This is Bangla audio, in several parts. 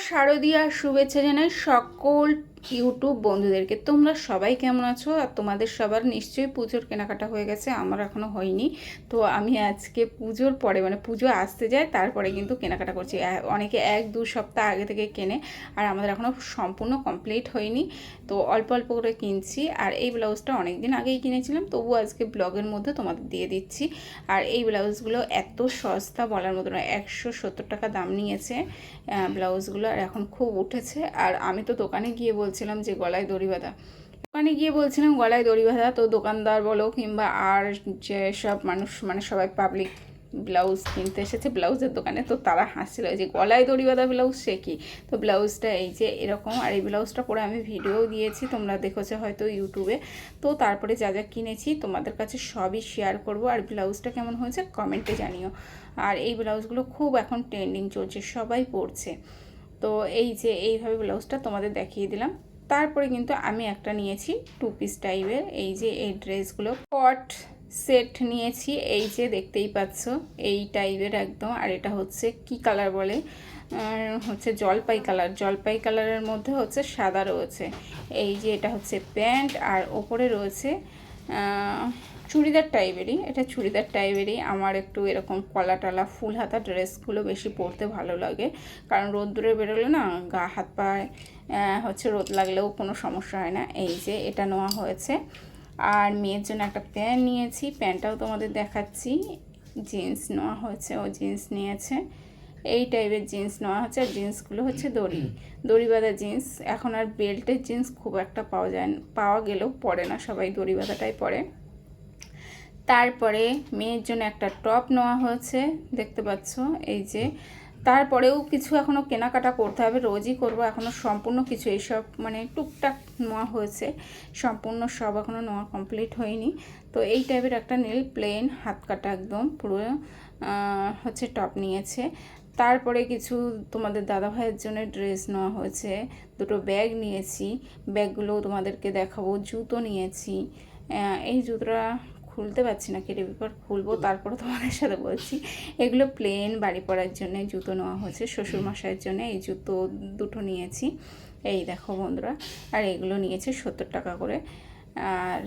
শারদীয়ার শুভেচ্ছা জানাই সকল ইউটিউব বন্ধুদেরকে, তোমরা সবাই কেমন আছো? আর তোমাদের সবার নিশ্চয়ই পুজোর কেনাকাটা হয়ে গেছে, আমার এখনও হয়নি। তো আমি আজকে পুজোর পরে মানে পুজো আসতে যায়, তারপরে কিন্তু কেনাকাটা করছি। অনেকে এক দু সপ্তাহ আগে থেকে কেনে, আর আমাদের এখনও সম্পূর্ণ কমপ্লিট হয়নি। তো অল্প অল্প করে কিনছি, আর এই ব্লাউজটা অনেক দিন আগেই কিনেছিলাম তবু আজকে ব্লগের মধ্যে তোমাদের দিয়ে দিচ্ছি। আর এই ব্লাউজগুলো এত সস্তা বলার মতো না একশো সত্তর টাকা দাম নিয়েছে ব্লাউজগুলো, আর এখন খুব উঠেছে। আর আমি তো দোকানে গিয়ে বলছিলাম যে গলায় দড়ি বাঁধা। দোকানে গিয়ে বলছিলাম, গলায় দড়ি বাঁধা তো দোকানদার বলো কিংবা আর যে সব মানুষ মানে সবাই পাবলিক ব্লাউজ কিনতে এসেছে ব্লাউজের দোকানে তো তারা হাসছিল যে গলায় দড়ি বাঁধা ব্লাউজ সে কি? তো ব্লাউজটা এই যে এরকম, আর এই ব্লাউজটা পরে আমি ভিডিও দিয়েছি, তোমরা দেখেছ হয়তো ইউটিউবে তো তারপরে যা যা কিনেছি, তোমাদের কাছে সবই শেয়ার করব, আর ব্লাউজটা কেমন হয়েছে কমেন্টে জানিও। আর এই ব্লাউজগুলো খুব এখন ট্রেন্ডিং চলছে, সবাই পরছে। তো এই যে এইভাবে ব্লাউজটা তোমাদের দেখিয়ে দিলাম। তারপরে কিন্তু আমি একটা নিয়েছি টু পিস টাইপের এই যে এই ড্রেসগুলো। কট সেট নিয়েছি, এই যে দেখতেই পাচ্ছ, এই টাইপের একদম। আর এটা হচ্ছে কি কালার বলে? হচ্ছে জলপাই কালার জলপাই কালারের মধ্যে হচ্ছে সাদা রয়েছে। এই যে এটা হচ্ছে প্যান্ট, আর ওপরে রয়েছে চুড়িদার টাইপেরই, এটা চুড়িদার টাইপেরই। আমার একটু এরকম কলা টলা ফুল হাতা ড্রেসগুলো বেশি পরতে ভালো লাগে। কারণ রোদ্দুরে বেরোলে না গা হাত পায়ে হচ্ছে রোদ লাগলেও কোনো সমস্যা হয় না। এই যে এটা নেওয়া হয়েছে। আর মেয়ের জন্য একটা প্যান্ট নিয়েছি, প্যান্টটাও তোমাদের দেখাচ্ছি। জিন্স নেওয়া হয়েছে, ও জিন্স নিয়েছে। এই টাইপের জিন্স নেওয়া হচ্ছে আর জিন্সগুলো হচ্ছে দড়ি। দড়ি বাঁধা জিন্স। এখন আর বেল্টের জিন্স খুব একটা পাওয়া যায়, পাওয়া গেলেও পরে না, সবাই দড়ি বাঁধাটাই পরে। তারপরে মেয়ের জন্য একটা টপ নেওয়া হয়েছে, দেখতে পাচ্ছ? এই যে, তারপরেও কিছু এখনও কেনাকাটা করতে হবে, রোজই করব এখনও সম্পূর্ণ কিছু এইসব মানে টুকটাক নেওয়া হয়েছে, সম্পূর্ণ সব এখনও নেওয়া কমপ্লিট হয়নি। তো এই টাইপের একটা নীল প্লেন হাত কাটা একদম পুরো হচ্ছে টপ নিয়েছে। তারপরে কিছু তোমাদের দাদা ভাইয়ের জন্য ড্রেস নেওয়া হয়েছে, দুটো ব্যাগ নিয়েছি ব্যাগগুলোও তোমাদেরকে দেখাবো, জুতো নিয়েছি এই জুতোটা খুলতে পারছি না, কেটে পেপার খুলবো, তারপরে তোমাদের সাথে বলছি। এগুলো প্লেন বাড়ি পড়ার জন্য জুতো নেওয়া হয়েছে শ্বশুর মশাইয়ের জন্য এই জুতো দুটো নিয়েছি। এই দেখো বন্ধুরা, আর এগুলো নিয়েছে সত্তর টাকা করে। আর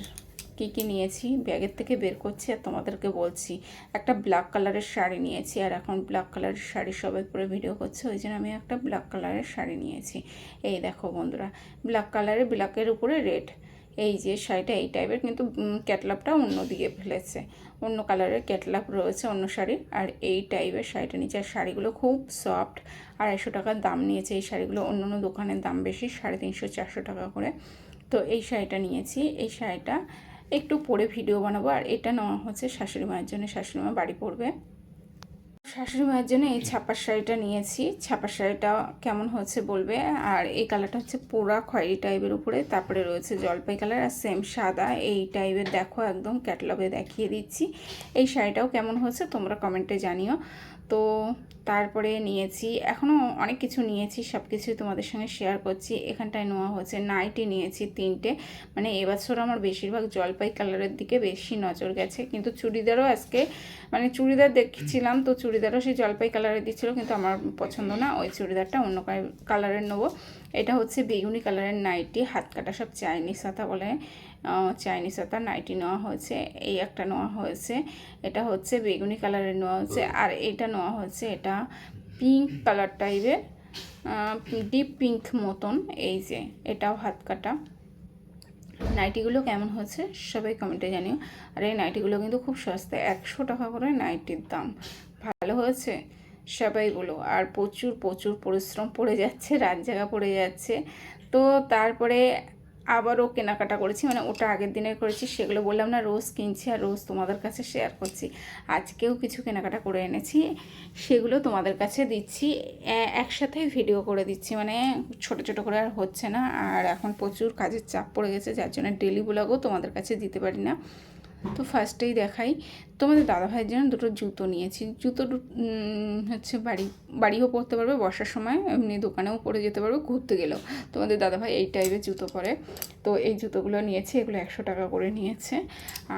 কি কি নিয়েছি? ব্যাগের থেকে বের করছি আর তোমাদেরকে বলছি। একটা ব্ল্যাক কালারের শাড়ি নিয়েছি, আর এখন ব্ল্যাক কালারের শাড়ি সবাই পরে ভিডিও করছে, ওই জন্য আমি একটা ব্ল্যাক কালারের শাড়ি নিয়েছি। এই দেখো বন্ধুরা ব্ল্যাক কালারের ব্ল্যাকের উপরে রেড এই যে শাড়িটা, এই টাইপের কিন্তু ক্যাটলাপটা অন্য দিকে ফেলেছে। অন্য কালারের ক্যাটলাপ রয়েছে অন্য শাড়ির আর এই টাইপের শাড়িটা নিচে, আর শাড়িগুলো খুব সফট আড়াইশো টাকার দাম নিয়েছে এই শাড়িগুলো। অন্য অন্য দোকানের দাম বেশি, সাড়ে তিনশো, চারশো টাকা করে। তো এই শাড়িটা নিয়েছি। এই শাড়িটা একটু পরে ভিডিও বানাবো। আর এটা নেওয়া হচ্ছে শাশুড়ি মায়ের জন্য। শাশুড়ি মা বাড়ি পড়বে। শাশুড়ি মায়ের জন্য এই ছাপার শাড়িটা নিয়েছি। ছাপার শাড়িটা কেমন হচ্ছে বলবে? আর এই কালারটা হচ্ছে পোড়া খয়েরি টাইপের উপরে, তারপরে রয়েছে জলপাই কালার আর সেম সাদা। এই টাইপের দেখো, একদম ক্যাটলগে দেখিয়ে দিচ্ছি। এই শাড়িটাও কেমন হচ্ছে তোমরা কমেন্টে জানিও। তো তারপরে নিয়েছি, এখনও অনেক কিছু নিয়েছি, সব কিছুই তোমাদের সঙ্গে শেয়ার করছি। এখানটায় নেওয়া হচ্ছে নাইটি নিয়েছি তিনটে। মানে এবছর আমার বেশিরভাগ জলপাই কালারের দিকে বেশি নজর গেছে। কিন্তু চুড়িদারও আজকে মানে চুড়িদার দেখছিলাম তো চুড়িদারও সেই জলপাই কালারের দিচ্ছিল, কিন্তু আমার পছন্দ না, ওই চুড়িদারটা অন্য কালারের নেব। এটা হচ্ছে বেগুনি কালারের নাইটি হাত কাটা সব চাইনিজ হাতা বলে। চাইনিজ হাতা নাইটি নেওয়া হয়েছে এই একটা নেওয়া হয়েছে এটা হচ্ছে বেগুনি কালারের নেওয়া হয়েছে আর এটা নেওয়া হয়েছে এটা পিঙ্ক কালার টাইপের ডিপ পিঙ্ক মতন এই যে এটাও হাত কাটা। নাইটিগুলো কেমন হচ্ছে সবাই কমেন্টে জানিও। আর এই নাইটিগুলো কিন্তু খুব সস্তা একশো টাকা করে নাইটির দাম। ভালো হয়েছে? সবাই বলো। আর প্রচুর প্রচুর পরিশ্রম পড়ে যাচ্ছে রাত জায়গা পড়ে যাচ্ছে। তো তারপরে আবারও কেনাকাটা করেছি মানে ওটা আগের দিনে করেছি, সেগুলো বললাম না, রোজ কিনছি আর রোজ তোমাদের কাছে শেয়ার করছি। আজকেও কিছু কেনাকাটা করে এনেছি, সেগুলো তোমাদের কাছে দিচ্ছি একসাথেই ভিডিও করে দিচ্ছি মানে ছোট ছোট করে আর হচ্ছে না, আর এখন প্রচুর কাজের চাপ পড়ে গেছে, যার জন্য ডেলি ব্লগও তোমাদের কাছে দিতে পারি না। তো ফার্স্টেই দেখাই তোমাদের দাদাভাইয়ের জন্য দুটো জুতো নিয়েছি। জুতো হচ্ছে বাড়ি, বাড়িও পরতে পারবে বর্ষার সময় এমনি দোকানেও পরে যেতে পারবে, ঘুরতে গেলেও। তোমাদের দাদাভাই এই টাইপের জুতো পরে। তো এই জুতোগুলো নিয়েছি, এগুলো একশো টাকা করে নিয়েছে।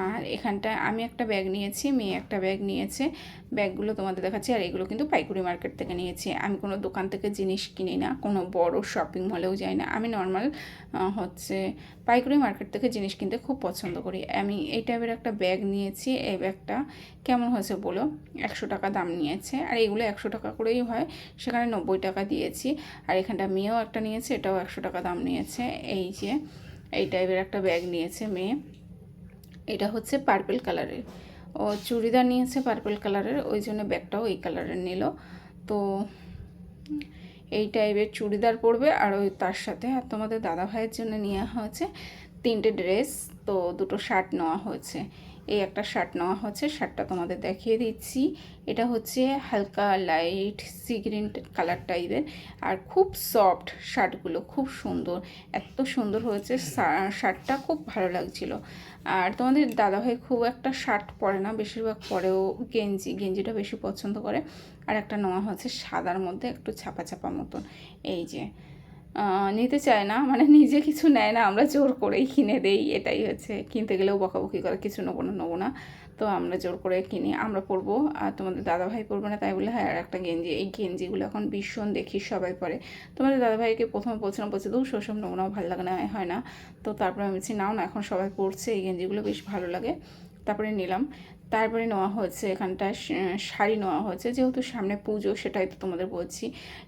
আর এখানটায় আমি একটা ব্যাগ নিয়েছি, মেয়ে একটা ব্যাগ নিয়েছে। ব্যাগগুলো তোমাদের দেখাচ্ছি, আর এগুলো কিন্তু পাইকুড়ি মার্কেট থেকে নিয়েছি। আমি কোনো দোকান থেকে জিনিস কিনি না, কোনো বড় শপিং মলেও যাই না। আমি নর্মাল হচ্ছে পাইকারি মার্কেট থেকে জিনিস কিনতে খুব পছন্দ করি। আমি এই টাইপের একটা ব্যাগ নিয়েছি, এই ব্যাগটা কেমন হয়েছে বলো? একশো টাকা দাম নিয়েছে, আর এগুলো একশো টাকা করেই হয়। সেখানে নব্বই টাকা দিয়েছি, আর এখানটা মেয়েও একটা নিয়েছে, এটাও একশো টাকা দাম নিয়েছে। এই যে, এই টাইপের একটা ব্যাগ নিয়েছে মেয়ে। এটা হচ্ছে পার্পেল কালারের ও চুড়িদার নিয়েছে পার্পেল কালারের ওই জন্য ব্যাগটাও এই কালারের নিল। তো এই টাইপের চুড়িদার পরবে, আর ওই তার সাথে আর তোমাদের দাদা ভাইয়ের জন্য নেওয়া হয়েছে তিনটে ড্রেস তো দুটো শার্ট নেওয়া হয়েছে। এই একটা শার্ট নেওয়া হচ্ছে শার্টটা তোমাদের দেখিয়ে দিচ্ছি। এটা হচ্ছে হালকা লাইট সি গ্রিন কালার টাইপের আর খুব সফট শার্টগুলো খুব সুন্দর। এত সুন্দর হয়েছে শার্টটা খুব ভালো লাগছিল। আর তোমাদের দাদাভাই খুব একটা শার্ট পরে না, বেশিরভাগ পরেও গেঞ্জি, গেঞ্জিটা বেশি পছন্দ করে। আর একটা নেওয়া হচ্ছে সাদার মধ্যে, একটু ছাপা ছাপা মতন। এই যে নিতে চায় না মানে নিজে কিছু নেয় না, আমরা জোর করেই কিনে দেই, এটাই হচ্ছে। কিনতে গেলেও বকাবকি করে, কিছু নেব না নেব না। তো আমরা জোর করে কিনি, আমরা পরবো। আর তোমাদের দাদাভাই পরবে না, তাই বলে হ্যাঁ আর একটা গেঞ্জি, এই গেঞ্জিগুলো এখন ভীষণ দেখি, সবাই পরে। তোমাদের দাদাভাইকে প্রথমে বলছিলাম, বলছে, দূর সব না, ভালো লাগে না, হয় না। তো তারপরে আমি বলছি, নাও না, এখন সবাই পরছে, এই গেঞ্জিগুলো বেশ ভালো লাগে। তারপরে নিলাম। তারপরে নেওয়া হচ্ছে এখানটা শাড়ি নেওয়া হচ্ছে যেহেতু সামনে পুজো, সেটাই তো তোমাদের বলছি।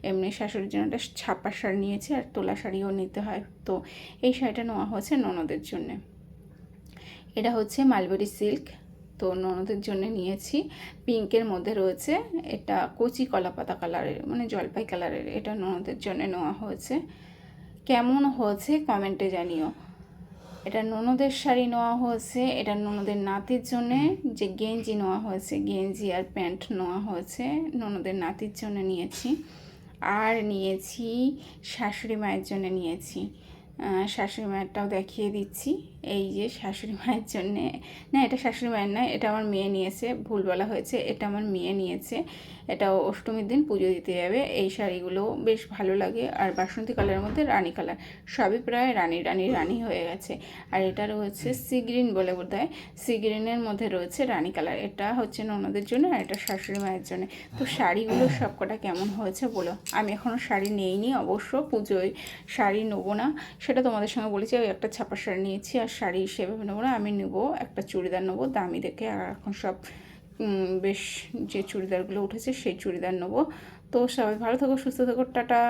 এমনি শাশুড়ির জন্য একটা ছাপা শাড়ি নিয়েছি আর তোলা শাড়িও নিতে হয়। তো এই শাড়িটা নেওয়া হচ্ছে ননদের জন্যে। এটা হচ্ছে মালবেরি সিল্ক। তো ননদের জন্য নিয়েছি। পিঙ্কের মধ্যে রয়েছে এটা কচি কলা পাতা কালারের মানে জলপাই কালারের। এটা ননদের জন্য নেওয়া হয়েছে। কেমন হয়েছে কমেন্টে জানিও। এটা ননদের শাড়ি নেওয়া হয়েছে, এটা ননদের নাতির জন্যে, যে গেঞ্জি নেওয়া হয়েছে, গেঞ্জি আর প্যান্ট নেওয়া হয়েছে, ননদের নাতির জন্য নিয়েছি। আর নিয়েছি, শাশুড়ি মায়ের জন্য নিয়েছি। শাশুড়ি মায়েরটাও দেখিয়ে দিচ্ছি। এই যে শাশুড়ি মায়ের জন্যে, না, এটা শাশুড়ি মায়ের নয়, এটা আমার মেয়ে নিয়েছে, ভুল বলা হয়েছে, এটা আমার মেয়ে নিয়েছে। এটা অষ্টমীর দিন পুজো দিতে যাবে। এই শাড়িগুলো বেশ ভালো লাগে। আর বাসন্তী কালারের মধ্যে রানী কালার। সবই প্রায় রানী রানী রানী হয়ে গেছে। আর এটা রয়েছে সি গ্রিন বলে বোধ হয় সি গ্রিনের মধ্যে রয়েছে রানী কালার। এটা হচ্ছে ননদের জন্য আর এটা শাশুড়ি মায়ের জন্য। তো শাড়িগুলো সবকটা কেমন হয়েছে বলো? আমি এখনও শাড়ি নেইনি, অবশ্য পুজোয় শাড়ি নেব না। সেটা তোমাদের সঙ্গে বলেছি ওই একটা ছাপা শাড়ি নিয়েছি আর শাড়ি সেভাবে নেব না। আমি নেব, একটা চুড়িদার নেব, দামি দেখে। আর এখন সব বেশ যে চুড়িদারগুলো উঠেছে সেই চুড়িদার নেব। তো সবাই ভালো থাকো সুস্থ থাকো টাটা।